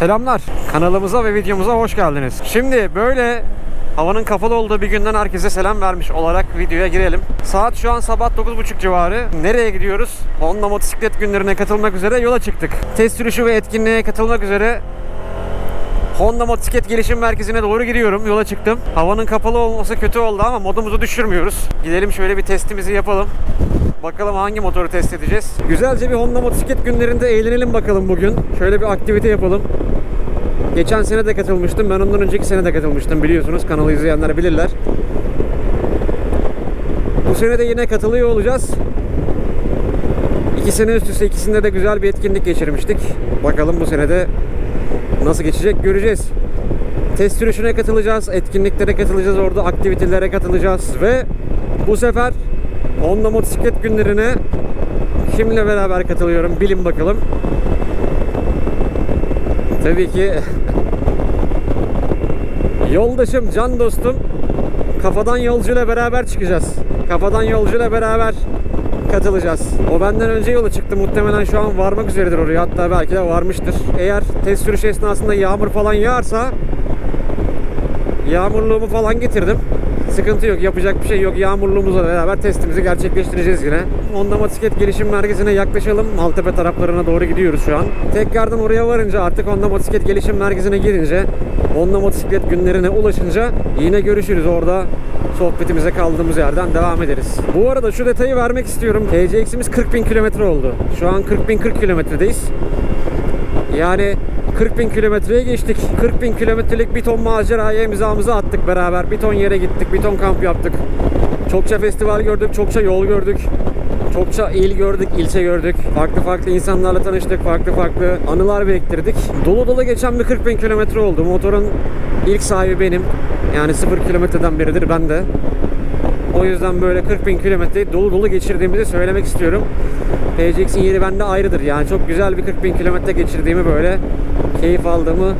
Selamlar. Kanalımıza ve videomuza hoş geldiniz. Şimdi böyle havanın kapalı olduğu bir günden herkese selam vermiş olarak videoya girelim. Saat şu an sabah 9.30 civarı. Nereye gidiyoruz? Honda motosiklet günlerine katılmak üzere yola çıktık. Test sürüşü ve etkinliğe katılmak üzere Honda Motosiklet Gelişim Merkezi'ne doğru gidiyorum. Yola çıktım. Havanın kapalı olması kötü oldu ama modumuzu düşürmüyoruz. Gidelim şöyle bir testimizi yapalım. Bakalım hangi motoru test edeceğiz. Güzelce bir Honda motosiklet günlerinde eğlenelim bakalım bugün. Şöyle bir aktivite yapalım. Geçen sene de katılmıştım. Ben ondan önceki sene de katılmıştım biliyorsunuz. Kanalı izleyenler bilirler. Bu sene de yine katılıyor olacağız. İki sene üst üste ikisinde de güzel bir etkinlik geçirmiştik. Bakalım bu sene de nasıl geçecek göreceğiz. Test sürüşüne katılacağız, etkinliklere katılacağız, orada aktivitelere katılacağız ve bu sefer Honda motosiklet günlerine kimle beraber katılıyorum bilin bakalım. Tabii ki yoldaşım, can dostum Kafadan Yolcuyla beraber çıkacağız. Kafadan Yolcuyla beraber katılacağız. O benden önce yola çıktı. Muhtemelen şu an varmak üzeredir oraya. Hatta belki de varmıştır. Eğer test sürüşü esnasında yağmur falan yağarsa yağmurluğumu falan getirdim. Sıkıntı yok. Yapacak bir şey yok. Yağmurluğumuzla beraber testimizi gerçekleştireceğiz yine. Honda Motosiklet Gelişim Merkezi'ne yaklaşalım. Maltepe taraflarına doğru gidiyoruz şu an. Tekrardan oraya varınca artık Honda Motosiklet Gelişim Merkezi'ne girince Honda Motosiklet günlerine ulaşınca yine görüşürüz orada. Sohbetimize kaldığımız yerden devam ederiz. Bu arada şu detayı vermek istiyorum. TCX'imiz 40 bin kilometre oldu. Şu an 40 bin 40 kilometredeyiz. Yani 40 bin kilometreye geçtik. 40 bin kilometrelik bir ton maceraya imzamızı attık beraber. Bir ton yere gittik, bir ton kamp yaptık. Çokça festival gördük, çokça yol gördük. Çokça il gördük, ilçe gördük. Farklı farklı insanlarla tanıştık, farklı farklı anılar biriktirdik. Dolu dolu geçen bir 40 bin kilometre oldu. Motorun ilk sahibi benim. Yani 0 kilometreden beridir ben de. O yüzden böyle 40 bin kilometreyi dolu dolu geçirdiğimizi söylemek istiyorum. PCX'in yeri bende ayrıdır. Yani çok güzel bir 40 bin kilometre geçirdiğimi böyle keyif aldığımı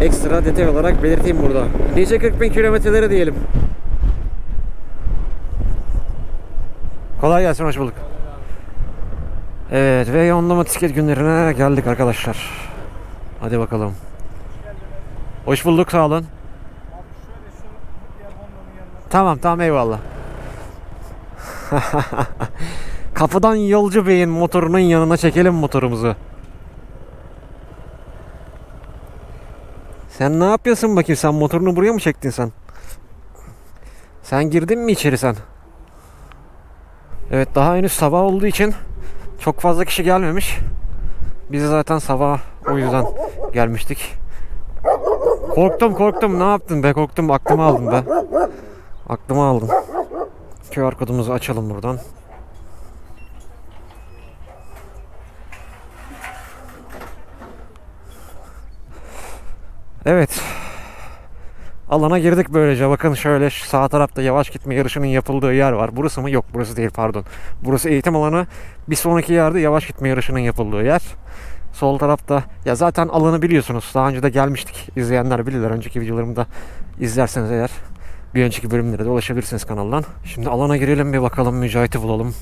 ekstra detay olarak belirteyim burada. Nice 40 bin kilometreleri diyelim. Kolay gelsin, hoş bulduk. Evet ve Honda motosiklet günlerine geldik arkadaşlar. Hadi bakalım. Hoş bulduk, sağ olun. Tamam tamam eyvallah. Kapıdan yolcu beyin motorunun yanına çekelim motorumuzu. Sen ne yapıyorsun bakayım sen motorunu buraya mı çektin sen? Sen girdin mi içeri sen? Evet daha henüz sabah olduğu için çok fazla kişi gelmemiş. Biz zaten sabah o yüzden gelmiştik. Korktum korktum ne yaptın be korktum aklımı aldın be. Aklımı aldın. QR kodumuzu açalım buradan. Evet. Alana girdik böylece. Bakın şöyle sağ tarafta yavaş gitme yarışının yapıldığı yer var. Burası mı? Yok burası değil pardon. Burası eğitim alanı. Bir sonraki yerde yavaş gitme yarışının yapıldığı yer. Sol tarafta ya zaten alanı biliyorsunuz. Daha önce de gelmiştik. İzleyenler bilirler. Önceki videolarımda izlerseniz eğer bir önceki bölümlere de ulaşabilirsiniz kanaldan. Şimdi alana girelim bir bakalım Mücahit'i bulalım.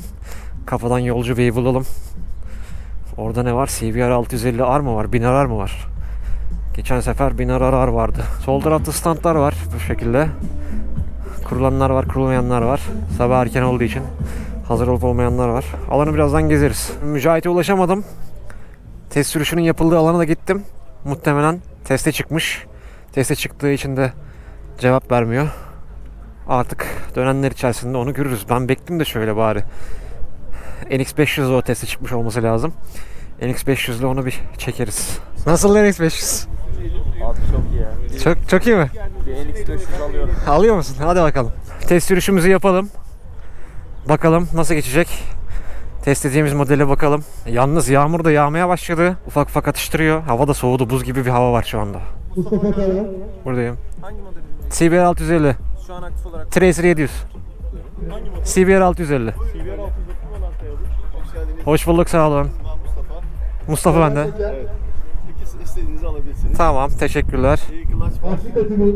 Kafadan Yolcu Bey'i bulalım. Orada ne var? CBR 650R mı var? 1000R mı var? Geçen sefer 1000R vardı. Sol tarafta standlar var bu şekilde. Kurulanlar var, kurulmayanlar var. Sabah erken olduğu için hazır olup olmayanlar var. Alanı birazdan gezeriz. Mücahit'e ulaşamadım. Test sürüşünün yapıldığı alana da gittim. Muhtemelen teste çıkmış. Teste çıktığı için de cevap vermiyor. Artık dönenler içerisinde onu görürüz. Ben bekledim de şöyle bari. NX500 o teste çıkmış olması lazım. NX500 ile onu bir çekeriz. Nasıl NX500? Abi çok iyi ya. Çok çok iyi mi? Bir NX500 alıyorum. Alıyor musun? Hadi bakalım. Test sürüşümüzü yapalım. Bakalım nasıl geçecek. Test edeceğimiz modele bakalım. Yalnız yağmur da yağmaya başladı. Ufak ufak atıştırıyor. Hava da soğudu. Buz gibi bir hava var şu anda. Buradayım. Hangi model? CBR 650. Şu an aktif olarak Tracer 700. CBR 650. Hoş bulduk sağ olun. Mustafa. Mustafa ben de. Evet. İstediğinizi alabilirsiniz. Tamam teşekkürler. İyi kılaç var.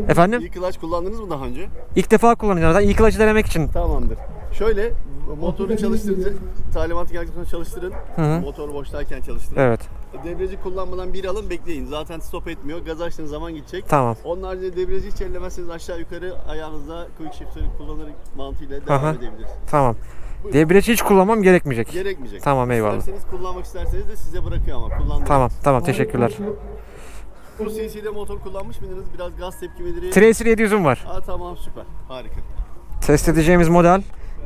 Efendim? İyi kılaç kullandınız mı daha önce? İlk defa kullanacağım. Zaten ilk ilacı denemek için. Tamamdır. Şöyle motoru çalıştırınca talimatı geldikten sonra çalıştırın. hı. Motor boştayken çalıştırın. Evet. Debriyajı kullanmadan bir alın bekleyin. Zaten stop etmiyor. Gaz açtığınız zaman gidecek. Tamam. Onun haricinde debriyajı hiç ellemezseniz aşağı yukarı ayağınızda quick shifter kullanarak mantığıyla devam Aha. edebilirsiniz. Tamam. Debriyajı hiç kullanmam gerekmeyecek. Gerekmeyecek. Tamam, eyvallah. İsterseniz kullanmak isterseniz de size bırakıyor ama kullandırın. Tamam tamam teşekkürler. Bu CC'de motor kullanmış mıydınız? Biraz gaz tepkimeleri. Tracer 700'üm var. Aa tamam süper. Harika. Test edeceğimiz model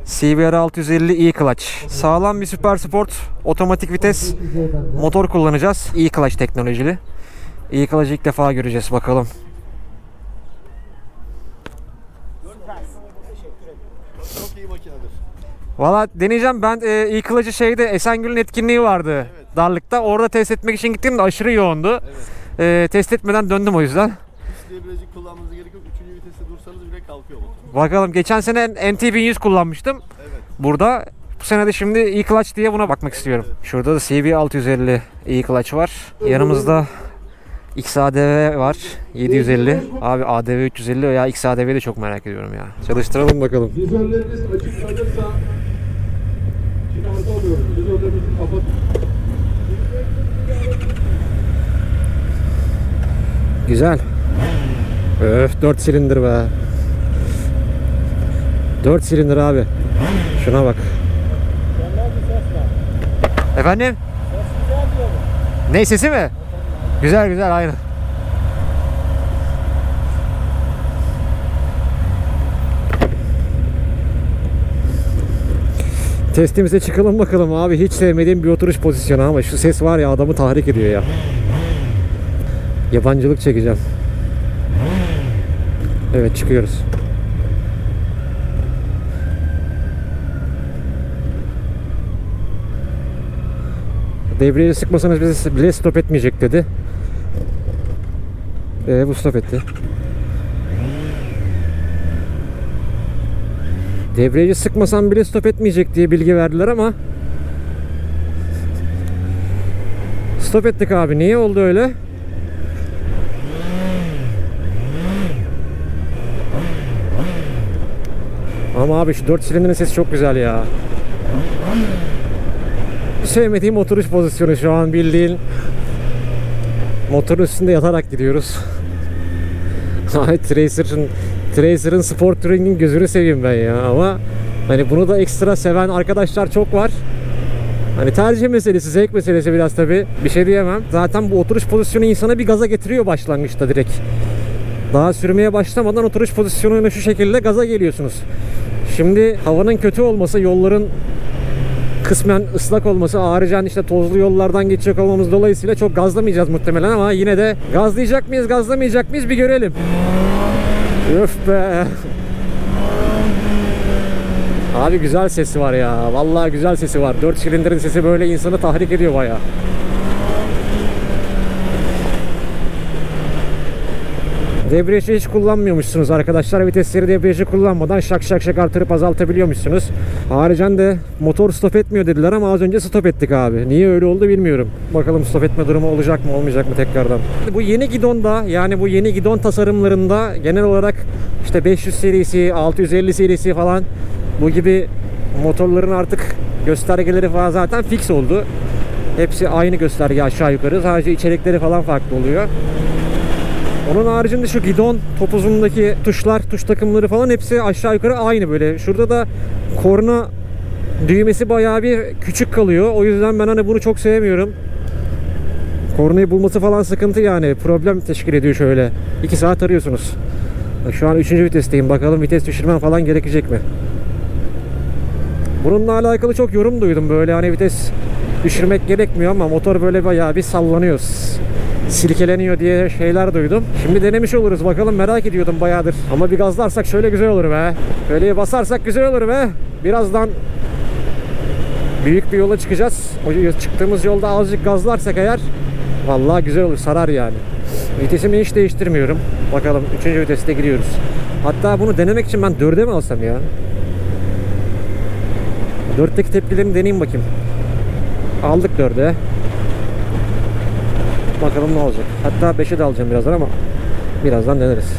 CBR 650 e-clutch. Sağlam bir süper sport otomatik vites motor kullanacağız. E-clutch teknolojili. E-clutch'ı ilk defa göreceğiz bakalım. Valla deneyeceğim ben e, e-clutch'ı şeyde Esengül'ün etkinliği vardı Darlık'ta. Orada test etmek için gittim de aşırı yoğundu. E, test etmeden döndüm o yüzden. Hiç Bakalım geçen sene NT1100 kullanmıştım. Evet. Burada bu sene de şimdi e-clutch diye buna bakmak istiyorum. Şurada da CB 650 e-clutch var. Yanımızda XADV var 750. Abi ADV 350 veya XADV'yi de çok merak ediyorum ya. Çalıştıralım bakalım. Vizörleriniz açık kalırsa çıkartı alıyoruz. Vizörlerinizi kapat. Güzel. Öf 4 silindir be. 4 silindir abi. Şuna bak. Efendim? Ne sesi mi? Güzel güzel aynı. Testimize çıkalım bakalım abi. Hiç sevmediğim bir oturuş pozisyonu ama şu ses var ya adamı tahrik ediyor ya. Yabancılık çekeceğim. Evet çıkıyoruz. Debriyajı sıkmasanız bizi bile stop etmeyecek dedi. Ee, bu stop etti. Debriyajı sıkmasam bile stop etmeyecek diye bilgi verdiler ama Stop ettik abi. Niye oldu öyle? Ama abi şu 4 silindirin sesi çok güzel ya. Sevmediğim oturuş pozisyonu şu an bildiğin. Motorun üstünde yatarak gidiyoruz. Ay Tracer'ın Tracer'ın Sport Touring'in gözünü seveyim ben ya ama hani bunu da ekstra seven arkadaşlar çok var. Hani tercih meselesi, zevk meselesi biraz tabi. Bir şey diyemem. Zaten bu oturuş pozisyonu insana bir gaza getiriyor başlangıçta direkt. Daha sürmeye başlamadan oturuş pozisyonuyla şu şekilde gaza geliyorsunuz. Şimdi havanın kötü olması, yolların kısmen ıslak olması, ayrıca işte tozlu yollardan geçecek olmamız dolayısıyla çok gazlamayacağız muhtemelen ama yine de gazlayacak mıyız, gazlamayacak mıyız bir görelim. Öf be. Abi güzel sesi var ya. Vallahi güzel sesi var. 4 silindirin sesi böyle insanı tahrik ediyor bayağı. Debriyajı hiç kullanmıyormuşsunuz arkadaşlar. Vitesleri debriyajı kullanmadan şak şak şak artırıp azaltabiliyormuşsunuz. Haricen de motor stop etmiyor dediler ama az önce stop ettik abi. Niye öyle oldu bilmiyorum. Bakalım stop etme durumu olacak mı olmayacak mı tekrardan. Bu yeni gidonda yani bu yeni gidon tasarımlarında genel olarak işte 500 serisi, 650 serisi falan bu gibi motorların artık göstergeleri falan zaten fix oldu. Hepsi aynı gösterge aşağı yukarı. Sadece içerikleri falan farklı oluyor. Onun haricinde şu gidon topuzundaki tuşlar, tuş takımları falan hepsi aşağı yukarı aynı böyle. Şurada da korna düğmesi bayağı bir küçük kalıyor. O yüzden ben hani bunu çok sevmiyorum. Kornayı bulması falan sıkıntı yani. Problem teşkil ediyor şöyle. 2 saat arıyorsunuz. Şu an 3. vitesteyim. Bakalım vites düşürmem falan gerekecek mi? Bununla alakalı çok yorum duydum. Böyle hani vites düşürmek gerekmiyor ama motor böyle bayağı bir sallanıyor. Silkeleniyor diye şeyler duydum. Şimdi denemiş oluruz. Bakalım merak ediyordum bayağıdır. Ama bir gazlarsak şöyle güzel olur be. Böyle basarsak güzel olur be. Birazdan büyük bir yola çıkacağız. O çıktığımız yolda azıcık gazlarsak eğer vallahi güzel olur. Sarar yani. Vitesimi hiç değiştirmiyorum. Bakalım 3. viteste gidiyoruz. Hatta bunu denemek için ben 4'e mi alsam ya? 4'teki tepkilerini deneyeyim bakayım. Aldık 4'e. Bakalım ne olacak. Hatta 5'e de alacağım birazdan ama birazdan deneriz.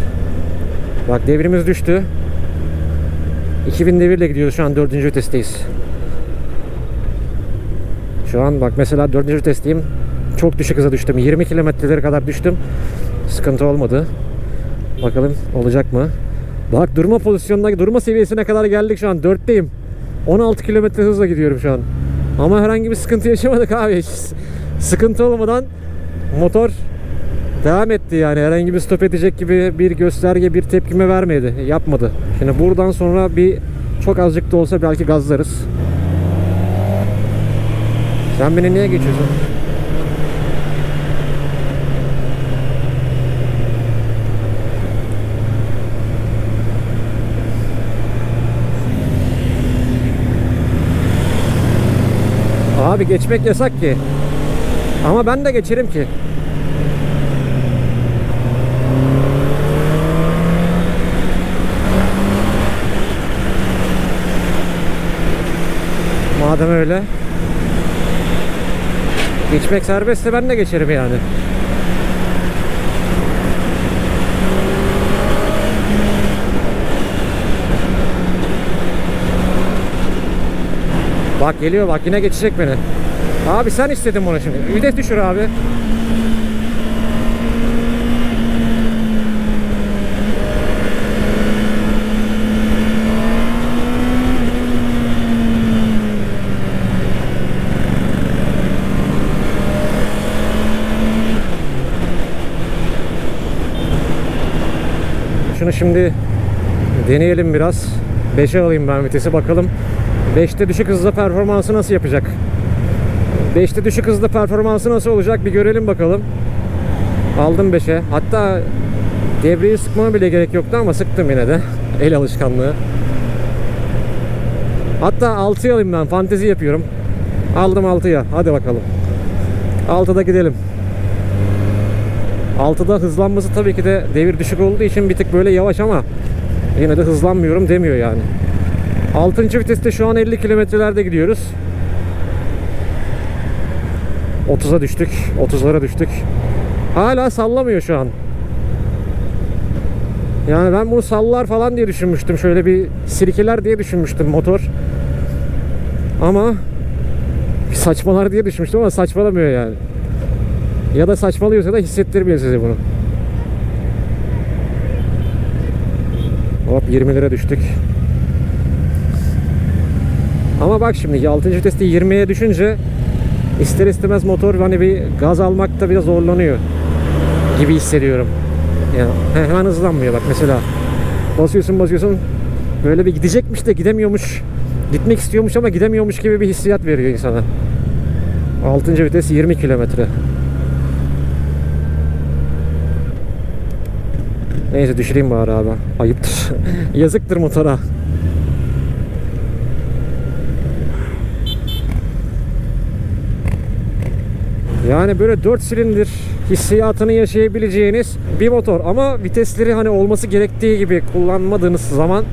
Bak devrimiz düştü. 2000 devirle gidiyoruz şu an 4. vitesteyiz. Şu an bak mesela 4. vitesteyim. Çok düşük hıza düştüm. 20 kilometrelere kadar düştüm. Sıkıntı olmadı. Bakalım olacak mı? Bak durma pozisyonuna, durma seviyesine kadar geldik şu an. 4'teyim. 16 kilometre hızla gidiyorum şu an. Ama herhangi bir sıkıntı yaşamadık abi. Hiç Sıkıntı olmadan motor devam etti yani. Herhangi bir stop edecek gibi bir gösterge, bir tepkime vermedi. Yapmadı. Şimdi buradan sonra bir çok azıcık da olsa belki gazlarız. Sen beni niye geçiyorsun? Abi geçmek yasak ki. Ama ben de geçerim ki. Madem öyle. Geçmek serbestse ben de geçerim yani. Bak geliyor bak yine geçecek beni. Abi sen istedin bunu şimdi. Vites düşür abi. Şunu şimdi deneyelim biraz. 5'e alayım ben vitesi bakalım. 5'te düşük hızda performansı nasıl yapacak? 5'te düşük hızda performansı nasıl olacak bir görelim bakalım. Aldım 5'e. Hatta devreyi sıkmama bile gerek yoktu ama sıktım yine de. El alışkanlığı. Hatta 6'ya alayım ben. Fantezi yapıyorum. Aldım 6'ya. Hadi bakalım. 6'da gidelim. 6'da hızlanması tabii ki de devir düşük olduğu için bir tık böyle yavaş ama yine de hızlanmıyorum demiyor yani. 6. viteste şu an 50 kilometrelerde gidiyoruz. 30'a düştük. 30'lara düştük. Hala sallamıyor şu an. Yani ben bunu sallar falan diye düşünmüştüm. Şöyle bir sirkeler diye düşünmüştüm motor. Ama saçmalar diye düşünmüştüm ama saçmalamıyor yani. Ya da saçmalıyorsa da hissettirmiyor size bunu. Hop 20 lira düştük. Ama bak şimdi 6. viteste 20'ye düşünce ister istemez motor hani bir gaz almakta biraz zorlanıyor gibi hissediyorum. Yani he- hemen hızlanmıyor bak mesela. Basıyorsun basıyorsun böyle bir gidecekmiş de gidemiyormuş. Gitmek istiyormuş ama gidemiyormuş gibi bir hissiyat veriyor insana. 6. vites 20 kilometre. Neyse düşüreyim bari abi. Ayıptır. Yazıktır motora. Yani böyle 4 silindir hissiyatını yaşayabileceğiniz bir motor ama vitesleri hani olması gerektiği gibi kullanmadığınız zaman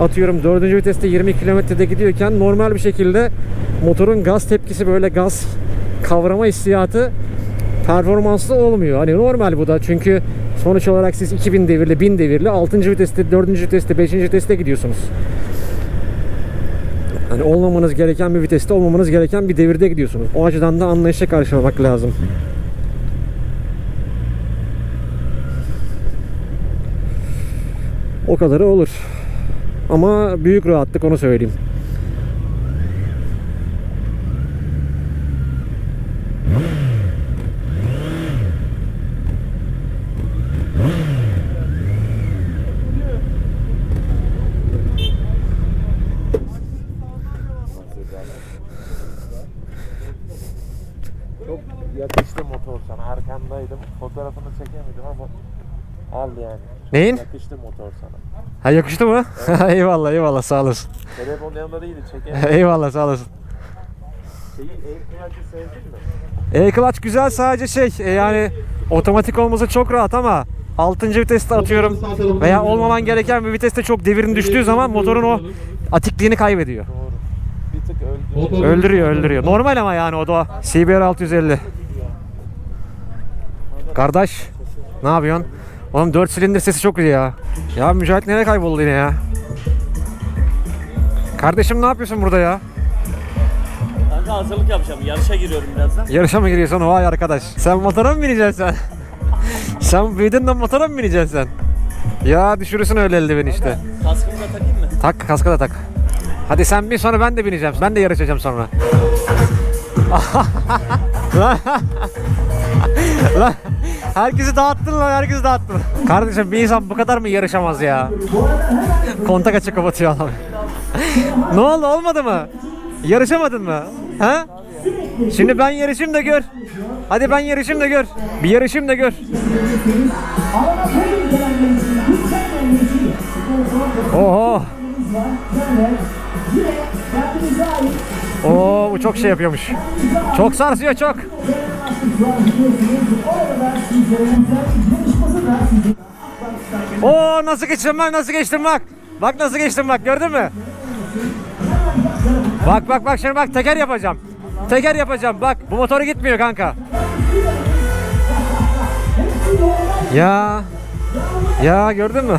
atıyorum 4. viteste 20 kilometrede gidiyorken normal bir şekilde motorun gaz tepkisi böyle gaz kavrama hissiyatı performanslı olmuyor. Hani normal bu da çünkü sonuç olarak siz 2000 devirli 1000 devirli 6. viteste 4. viteste 5. viteste gidiyorsunuz. Hani olmamanız gereken bir viteste olmamanız gereken bir devirde gidiyorsunuz. O açıdan da anlayışla karşılamak lazım. O kadarı olur. Ama büyük rahatlık onu söyleyeyim. Çok yakıştı motor sana. Arkandaydım. Fotoğrafını çekemedim ama al yani. Neyin? Yakıştı motor sana. Ha yakıştı mı? eyvallah eyvallah sağ olasın. Telefon yanında değildi çekemedim. eyvallah sağ olasın. Şeyi sevdin mi? E-Clutch güzel sadece şey e, yani otomatik olması çok rahat ama 6. viteste atıyorum veya olmaman gereken bir viteste çok devirin düştüğü zaman motorun o atikliğini kaybediyor. Doğru. Bir tık öldü. Motor- Öldürüyor öldürüyor. Normal ama yani o da CBR 650. Kardeş ne yapıyorsun? Oğlum 4 silindir sesi çok iyi ya. Ya Mücahit nereye kayboldu yine ya? Kardeşim ne yapıyorsun burada ya? Kanka hazırlık yapacağım. Yarışa giriyorum birazdan. Yarışa mı giriyorsun? Vay arkadaş. Sen motora mı bineceksin sen? sen büyüdün de motora mı bineceksin sen? Ya düşürürsün öyle eldiveni işte. Kaskımı da takayım mı? Tak kaskı da tak. Hadi sen bin sonra ben de bineceğim. Ben de yarışacağım sonra. Lan- Lan herkesi dağıttın lan herkesi dağıttın. Kardeşim bir insan bu kadar mı yarışamaz ya? Kontak açık kapatıyor adam. ne oldu olmadı mı? Yarışamadın mı? Ha? Şimdi ben yarışayım da gör. Hadi ben yarışayım da gör. Bir yarışayım da gör. Oho. Oo bu çok şey yapıyormuş. Çok sarsıyor çok. Oo nasıl geçtim bak nasıl geçtim bak. Bak nasıl geçtim bak gördün mü? Bak bak bak şimdi bak teker yapacağım. Teker yapacağım bak bu motoru gitmiyor kanka. Ya. Ya gördün mü?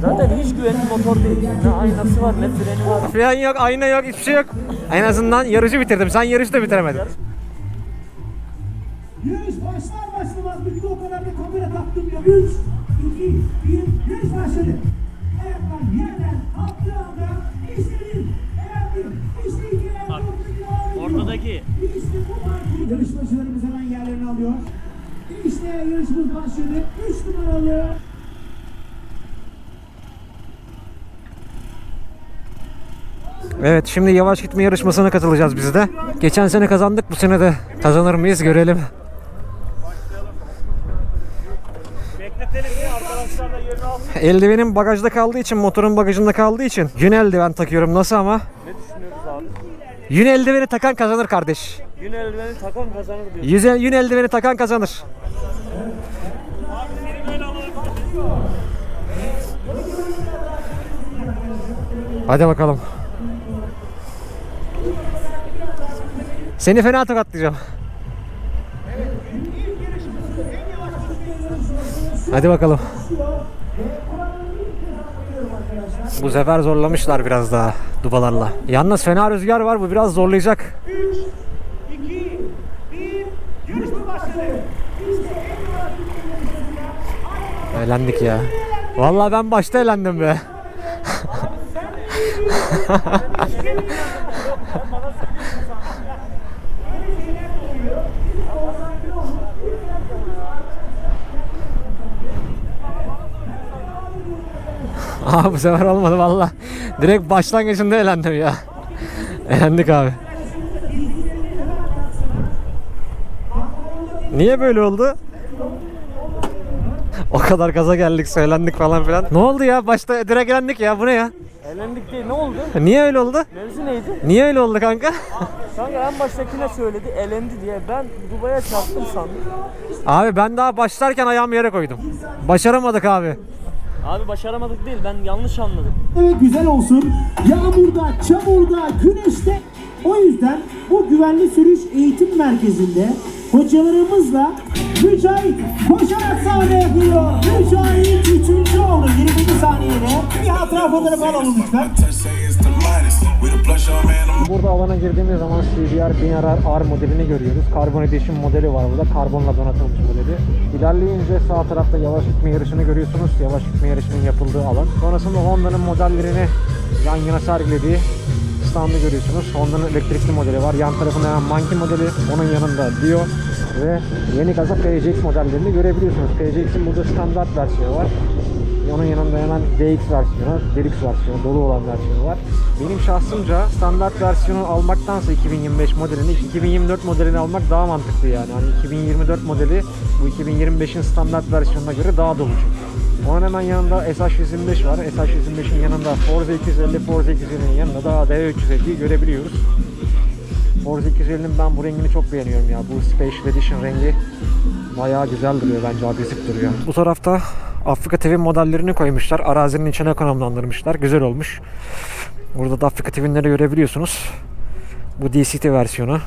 Zaten hiç güvenli motor değil. Ne aynası var ne freni var. Fren yok, ayna yok, hiçbir şey yok. En azından yarışı bitirdim. Sen yarışı da bitiremedin. Yarış başlar başlamaz bir de o kadar da kamera taktım ya. 3, 2, 1, yarış başladı. Ayaklar yerden attığı anda işte bir, eğer bir, işte iki, bir, ağır Ortadaki. İşte bu var. Yarışmacılarımız hemen yerlerini alıyor. İşte yarışımız başladı. 3 numaralı Evet şimdi yavaş gitme yarışmasına katılacağız biz de. Geçen sene kazandık bu sene de kazanır mıyız görelim. Eldivenim bagajda kaldığı için motorun bagajında kaldığı için yün eldiven takıyorum nasıl ama? Ne düşünüyoruz abi? Yün eldiveni takan kazanır kardeş. Gün eldiveni takan kazanır diyor. Yüze, yün eldiveni takan kazanır. Hadi bakalım. Seni fena tokatlayacağım. Hadi bakalım. Bu sefer zorlamışlar biraz daha dubalarla. Yalnız fena rüzgar var bu biraz zorlayacak. 2, 1, yarışma başladı. Eğlendik ya. Vallahi ben başta eğlendim be. Aa bu sefer olmadı valla. Direkt başlangıcında eğlendim ya. Eğlendik abi. Niye böyle oldu? O kadar gaza geldik, söylendik falan filan. Ne oldu ya? Başta direkt elendik ya. Bu ne ya? Elendik değil ne oldu? Niye öyle oldu? Mevzu neydi? Niye öyle oldu kanka? Kanka en baştakine söyledi elendi diye. Ben Dubai'ye çarptım sandım. abi ben daha başlarken ayağımı yere koydum. Başaramadık abi. Abi başaramadık değil ben yanlış anladım. Evet güzel olsun. Yağmurda, çamurda, güneşte. O yüzden bu güvenli sürüş eğitim merkezinde hocalarımızla Mücahit koşarak sahneye giriyor. Mücahit 3. oldu 20. saniyede. Bir hatıra fotoğrafı alalım lütfen. Burada alana girdiğimiz zaman CBR 1000 R modelini görüyoruz. Carbon Edition modeli var burada. Karbonla donatılmış modeli. İlerleyince sağ tarafta yavaş gitme yarışını görüyorsunuz. Yavaş gitme yarışının yapıldığı alan. Sonrasında Honda'nın modellerini yan yana sergilediği standı görüyorsunuz. Honda'nın elektrikli modeli var. Yan tarafında Monkey modeli. Onun yanında Dio ve yeni kasa PCX modellerini görebiliyorsunuz. PCX'in burada standart versiyonu var. Onun yanında hemen DX versiyonu, Deluxe versiyonu, dolu olan versiyonu var. Benim şahsımca standart versiyonu almaktansa 2025 modelini 2024 modelini almak daha mantıklı yani. Hani 2024 modeli bu 2025'in standart versiyonuna göre daha dolu çünkü. Onun hemen yanında SH125 var. SH125'in yanında Forza 250, Forza 250'nin yanında da D350'yi görebiliyoruz. Forza 250'nin ben bu rengini çok beğeniyorum ya. Bu Special Edition rengi bayağı güzel duruyor bence agresif duruyor. Bu tarafta Afrika TV modellerini koymuşlar. Arazinin içine konumlandırmışlar. Güzel olmuş. Burada da Afrika TV'leri görebiliyorsunuz. Bu DCT versiyonu.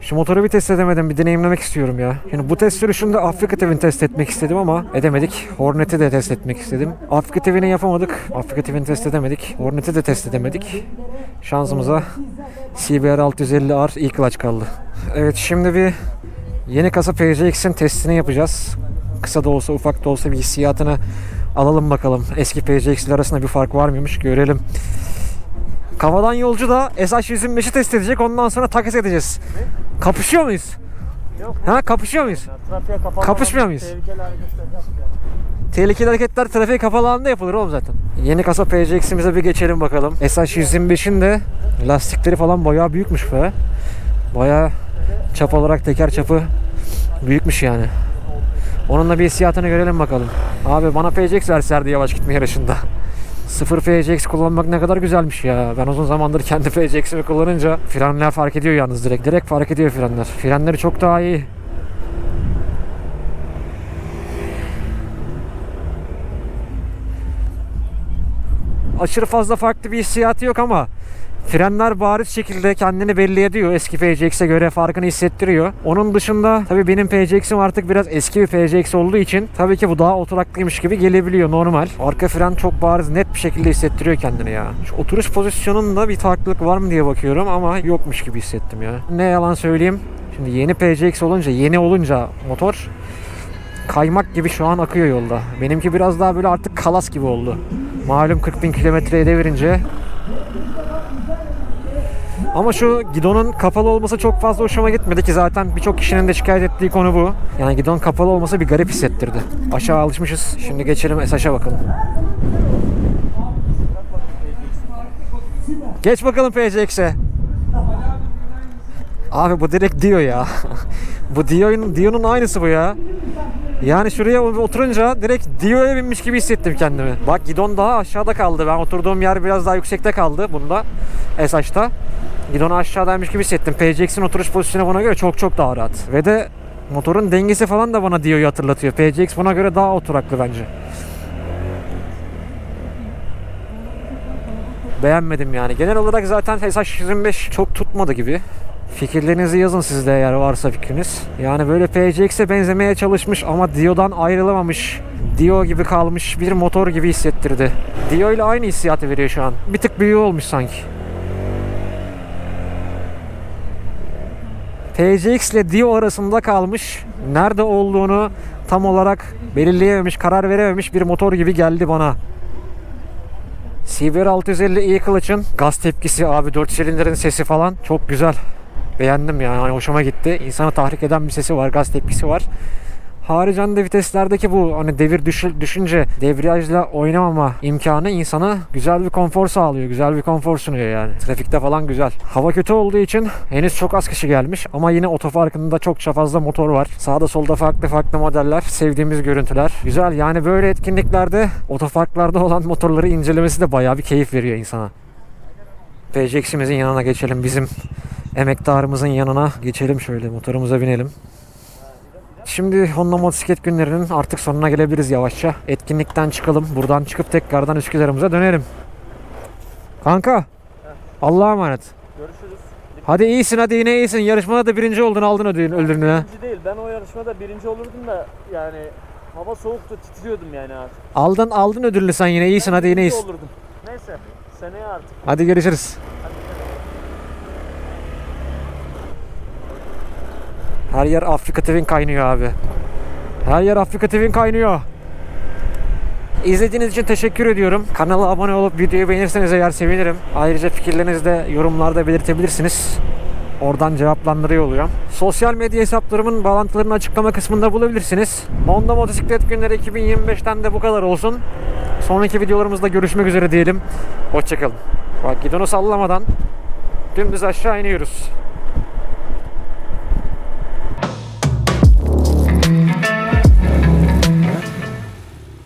Şu motoru bir test edemedim. Bir deneyimlemek istiyorum ya. Şimdi bu test sürüşünde Afrika TV'ni test etmek istedim ama edemedik. Hornet'i de test etmek istedim. Afrika TV'ni yapamadık. Afrika TV'ni test edemedik. Hornet'i de test edemedik. Şansımıza CBR 650R ilk clutch kaldı. Evet şimdi bir yeni kasa PCX'in testini yapacağız. Kısa da olsa ufak da olsa bir hissiyatını alalım bakalım. Eski PCX ile arasında bir fark var mıymış görelim. Kafadan yolcu da SH125'i test edecek ondan sonra takas edeceğiz. Kapışıyor muyuz? Yok. Ha kapışıyor muyuz? Trafiğe kapalı. Kapışmıyor muyuz? Tehlikeli hareketler yapmayalım. Tehlikeli hareketler trafik kapalı alanda yapılır oğlum zaten. Yeni kasa PCX'imize bir geçelim bakalım. SH125'in de lastikleri falan bayağı büyükmüş be. Bayağı çap olarak teker çapı büyükmüş yani. Onun da bir hissiyatını görelim bakalım. Abi bana PCX verserdi yavaş gitme yarışında. Sıfır PCX kullanmak ne kadar güzelmiş ya. Ben uzun zamandır kendi PCX'imi kullanınca frenler fark ediyor yalnız direkt. Direkt fark ediyor frenler. Frenleri çok daha iyi. aşırı fazla farklı bir hissiyatı yok ama frenler bariz şekilde kendini belli ediyor. Eski PCX'e göre farkını hissettiriyor. Onun dışında tabii benim PCX'im artık biraz eski bir PCX olduğu için tabii ki bu daha oturaklıymış gibi gelebiliyor normal. Arka fren çok bariz net bir şekilde hissettiriyor kendini ya. Şu oturuş pozisyonunda bir farklılık var mı diye bakıyorum ama yokmuş gibi hissettim ya. Ne yalan söyleyeyim. Şimdi yeni PCX olunca, yeni olunca motor kaymak gibi şu an akıyor yolda. Benimki biraz daha böyle artık kalas gibi oldu. Malum 40 bin kilometreye devirince. Ama şu gidonun kapalı olması çok fazla hoşuma gitmedi ki zaten birçok kişinin de şikayet ettiği konu bu. Yani gidon kapalı olması bir garip hissettirdi. Aşağı alışmışız. Şimdi geçelim SH'a bakalım. Geç bakalım PCX'e. Abi bu direkt Dio ya. bu Dio'nun Dio'nun aynısı bu ya. Yani şuraya oturunca direkt Dio'ya binmiş gibi hissettim kendimi. Bak gidon daha aşağıda kaldı. Ben oturduğum yer biraz daha yüksekte kaldı bunda. SH'ta. Gidonu aşağıdaymış gibi hissettim. PCX'in oturuş pozisyonu buna göre çok çok daha rahat. Ve de motorun dengesi falan da bana Dio'yu hatırlatıyor. PCX buna göre daha oturaklı bence. Beğenmedim yani. Genel olarak zaten SH125 çok tutmadı gibi. Fikirlerinizi yazın sizde eğer varsa fikriniz. Yani böyle PCX'e benzemeye çalışmış ama Dio'dan ayrılamamış. Dio gibi kalmış bir motor gibi hissettirdi. Dio ile aynı hissiyatı veriyor şu an. Bir tık büyüğü olmuş sanki. PCX ile Dio arasında kalmış. Nerede olduğunu tam olarak belirleyememiş, karar verememiş bir motor gibi geldi bana. CBR 650 e-Clutch'ın gaz tepkisi abi 4 silindirin sesi falan çok güzel. Beğendim yani hani hoşuma gitti. İnsanı tahrik eden bir sesi var, gaz tepkisi var. Haricen de viteslerdeki bu hani devir düşü- düşünce debriyajla oynamama imkanı insana güzel bir konfor sağlıyor. Güzel bir konfor sunuyor yani. Trafikte falan güzel. Hava kötü olduğu için henüz çok az kişi gelmiş ama yine otoparkında çokça fazla motor var. Sağda solda farklı farklı modeller, sevdiğimiz görüntüler. Güzel yani böyle etkinliklerde otoparklarda olan motorları incelemesi de bayağı bir keyif veriyor insana. PCX'imizin yanına geçelim. Bizim emektarımızın yanına geçelim şöyle motorumuza binelim. Şimdi Honda motosiklet günlerinin artık sonuna gelebiliriz yavaşça. Etkinlikten çıkalım. Buradan çıkıp tekrardan Üsküdar'ımıza dönelim. Kanka. Allah'a emanet. Görüşürüz. Hadi iyisin hadi yine iyisin. Yarışmada da birinci oldun aldın ödülünü. ödülünü. Birinci değil. Ben o yarışmada birinci olurdum da yani hava soğuktu titriyordum yani artık. Aldın aldın ödülünü sen yine iyisin hadi yine iyisin. olurdum. Neyse. Seneye artık. Hadi görüşürüz. Her yer Afrika TV'nin kaynıyor abi. Her yer Afrika TV'nin kaynıyor. İzlediğiniz için teşekkür ediyorum. Kanala abone olup videoyu beğenirseniz eğer sevinirim. Ayrıca fikirlerinizi de yorumlarda belirtebilirsiniz. Oradan cevaplandırıyor oluyorum. Sosyal medya hesaplarımın bağlantılarını açıklama kısmında bulabilirsiniz. Honda Motosiklet Günleri 2025'ten de bu kadar olsun. Sonraki videolarımızda görüşmek üzere diyelim. Hoşçakalın. Bak gidonu sallamadan dümdüz aşağı iniyoruz.